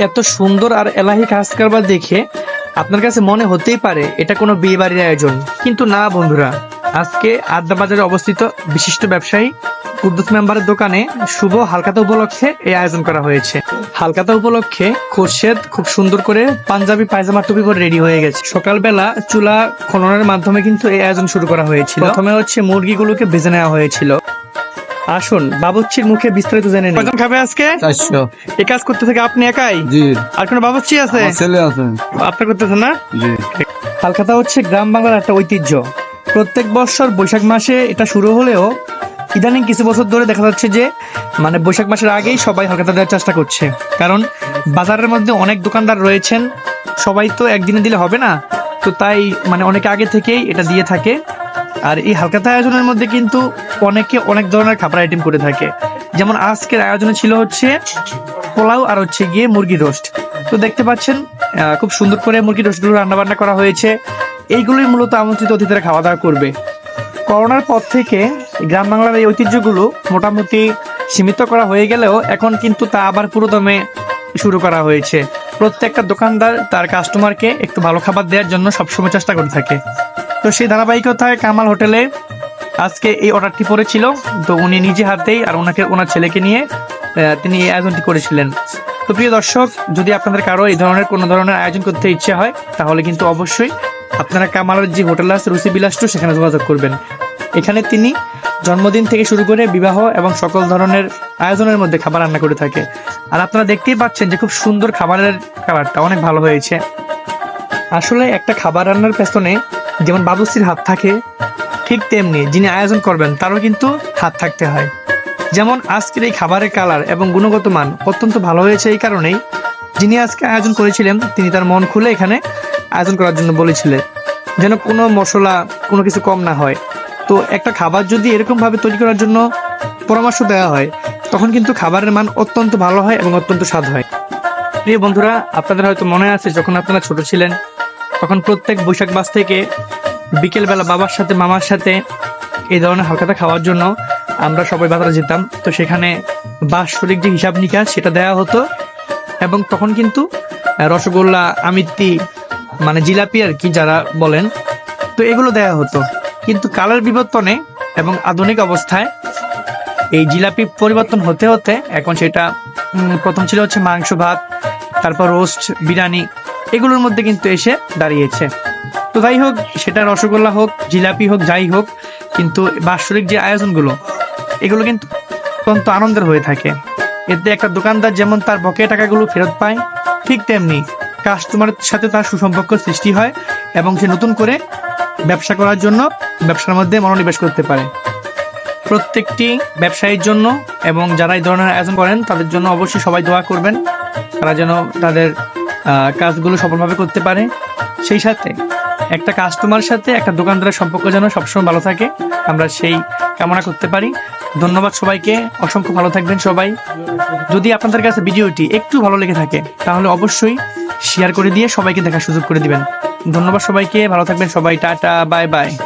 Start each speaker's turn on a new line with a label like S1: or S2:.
S1: এত সুন্দর আর এলাহি কাজ কারবার দেখে আপনার কাছে মনে হতেই পারে এটা কোনো বিয়ে বাড়ির আয়োজন। কিন্তু না, বন্ধুরা। আজকে আড্ডা বাজারে অবস্থিত বিশিষ্ট ব্যবসায়ী, কুদ্দুস মেম্বারের দোকানে শুভ হালকাতা উপলক্ষে এই আয়োজন করা হয়েছে। হালকাতা উপলক্ষে খোরশেদ খুব সুন্দর করে পাঞ্জাবি, পায়জামা টুপি পরে রেডি হয়ে গেছে। সকালবেলা চুলা খননের মাধ্যমে কিন্তু এই আয়োজন শুরু করা হয়েছিল। প্রথমে হচ্ছে মুরগিগুলোকে ভেজে নেওয়া হয়েছিল। আসুন বাবুচ্চির মুখে বিস্তারিত জেনে নিন কজন খাবে আজকে?
S2: চারশো।
S1: এই কাজ করতে থেকে আপনি একাই?
S2: জি।
S1: আর কোনো বাবুচ্চি আছে?
S2: ছেলে আছে।
S1: আপনার করতেছেন না?
S2: জি।
S1: হালখাতা হচ্ছে গ্রাম বাংলার একটা ঐতিহ্য। প্রত্যেক বছর বৈশাখ মাসে এটা শুরু হলেও ইদানিং কিছু বছর ধরে দেখা যাচ্ছে যে মানে বৈশাখ মাসের আগেই সবাই হালখাতা দেওয়ার চেষ্টা করছে। কারণ বাজারের মধ্যে অনেক দোকানদার রয়েছেন। সবাই তো একদিনে দিলে হবে না। তো তাই মানে অনেকে আগে থেকেই এটা দিয়ে থাকে। আর এই হালখাতা আয়োজনের মধ্যে কিন্তু অনেকে অনেক ধরনের খাবার আইটেম করে থাকে। যেমন আজকের আয়োজনে ছিল হচ্ছে পোলাও আর হচ্ছে গিয়ে মুরগি রোস্ট তো দেখতে পাচ্ছেন খুব সুন্দর করে মুরগি রোস্টগুলো রান্নাবান্না করা হয়েছে। এইগুলোই মূলত আমন্ত্রিত অতিথিরা খাওয়া দাওয়া করবে। করোনার পর থেকে গ্রাম বাংলার এই ঐতিহ্যগুলো মোটামুটি সীমিত করা হয়ে গেলেও এখন কিন্তু তা আবার পুরোদমে শুরু করা হয়েছে। প্রত্যেকটা দোকানদার তার কাস্টমারকে একটু ভালো খাবার দেওয়ার জন্য সবসময় চেষ্টা করে থাকে। তো সেই ধারাবাহিকতায় কামাল হোটেলে আজকে এই অর্ডারটি পড়েছিল। তো উনি নিজে হাতেই আর ওনাকে, ওনার ছেলেকে নিয়ে তিনি এই আয়োজনটি করেছিলেন। তো প্রিয় দর্শক, যদি আপনাদের কারও এই ধরনের, কোনো ধরনের আয়োজন করতে ইচ্ছে হয়, তাহলে কিন্তু অবশ্যই আপনারা কামালের যে হোটেল আছে রুচি বিলাসটু সেখানে যোগাযোগ করবেন। এখানে তিনি জন্মদিন থেকে শুরু করে বিবাহ এবং সকল ধরনের আয়োজনের মধ্যে খাবার রান্না করে থাকে। আর আপনারা দেখতেই পাচ্ছেন যে খুব সুন্দর খাবারের খাবারটা অনেক ভালো হয়েছে। আসলে একটা খাবার রান্নার পেছনে যেমন বাবুসির হাত থাকে, ঠিক তেমনি যিনি আয়োজন করবেন, তারও কিন্তু হাত থাকতে হয়। যেমন আজকের এই খাবারের কালার এবং গুণগত মান অত্যন্ত ভালো হয়েছে এই কারণেই যিনি আজকে আয়োজন করেছিলেন, তিনি তার মন খুলে এখানে আয়োজন করার জন্য বলেছিলেন যেন কোনো মশলা, কোনো কিছু কম না হয়। তো একটা খাবার যদি এরকমভাবে তৈরি করার জন্য পরামর্শ দেওয়া হয়, তখন কিন্তু খাবারের মান অত্যন্ত ভালো হয় এবং অত্যন্ত স্বাদ হয়। প্রিয় বন্ধুরা, আপনাদের হয়তো মনে আছে, যখন আপনারা ছোট ছিলেন তখন প্রত্যেক বৈশাখ মাস থেকে বিকেলবেলা বাবার সাথে, মামার সাথে এই ধরনের হালখাতা খাওয়ার জন্য আমরা সবাই বাজারে যেতাম। তো সেখানে বাৎসরিক যে হিসাব নিকাশ, সেটা দেওয়া হতো। এবং তখন কিন্তু রসগোল্লা, আমিত্তি মানে জিলাপি আর কি যারা বলেন, তো এগুলো দেওয়া হতো। কিন্তু কালার বিবর্তনে এবং আধুনিক অবস্থায় এই জিলাপি পরিবর্তন হতে হতে এখন সেটা প্রথম ছিল হচ্ছে মাংস ভাত, তারপর রোস্ট বিরিয়ানি এগুলোর মধ্যে কিন্তু এসে দাঁড়িয়েছে। তো যাই হোক, সেটা রসগোল্লা হোক, জিলাপি হোক, যাই হোক, কিন্তু বাৎসরিক যে আয়োজনগুলো, এগুলো কিন্তু অত্যন্ত আনন্দের হয়ে থাকে। এতে একটা দোকানদার যেমন তার বকেয়া টাকাগুলো ফেরত পায়, ঠিক তেমনি কাস্টমারের সাথে তার সুসম্পর্ক সৃষ্টি হয় এবং সে নতুন করে ব্যবসা করার জন্য ব্যবসার মধ্যে মনোনিবেশ করতে পারে। প্রত্যেকটি ব্যবসায়ীর জন্য এবং যারা এই ধরনের আয়োজন করেন, তাদের জন্য অবশ্যই সবাই দোয়া করবেন। তারা যেন তাদের কাজগুলো সফলভাবে করতে পারে। সেই সাথে একটা কাস্টমার সাথে একটা দোকানদারের সম্পর্ক যেন সবসময় ভালো থাকে। আমরা সেই কামনা করতে পারি। ধন্যবাদ সবাইকে। অসংখ্য ভালো থাকবেন সবাই। যদি আপনাদের কাছে ভিডিওটি একটু ভালো লেগে থাকে, তাহলে অবশ্যই শেয়ার করে দিয়ে সবাইকে দেখার সুযোগ করে দিবেন। ধন্যবাদ সবাইকে। ভালো থাকবেন সবাই। Tata, bye bye.